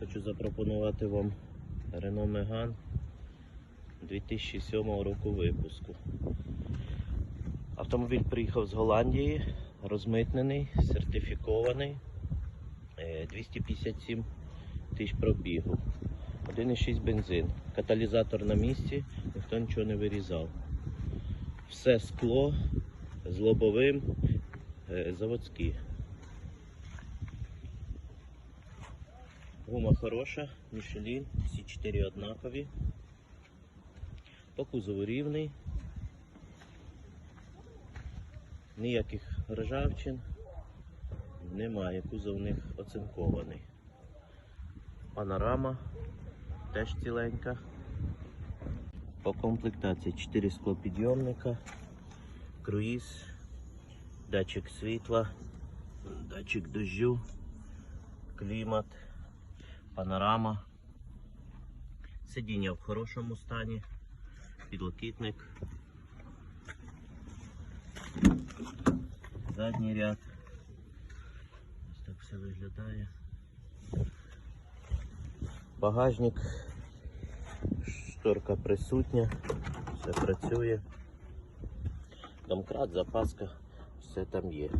Хочу запропонувати вам Renault Megane 2007 року випуску. Автомобіль приїхав з Голландії, розмитнений, сертифікований, е, 257 тисяч пробігу, 1,6 бензин, каталізатор на місці, ніхто нічого не вирізав. Все скло з лобовим е, Гума хороша, Мішелін, всі чотири однакові. По кузову рівний. Ніяких ржавчин немає, кузов у них оцинкований. Панорама теж ціленька. По комплектації 4 склопідйомника, круїз, датчик світла, датчик дождю, клімат, панорама. Сидіння в хорошому стані, підлокітник. Задній ряд. Ось так все виглядає. Багажник, шторка присутня, все працює. Домкрат, запаска, все там є.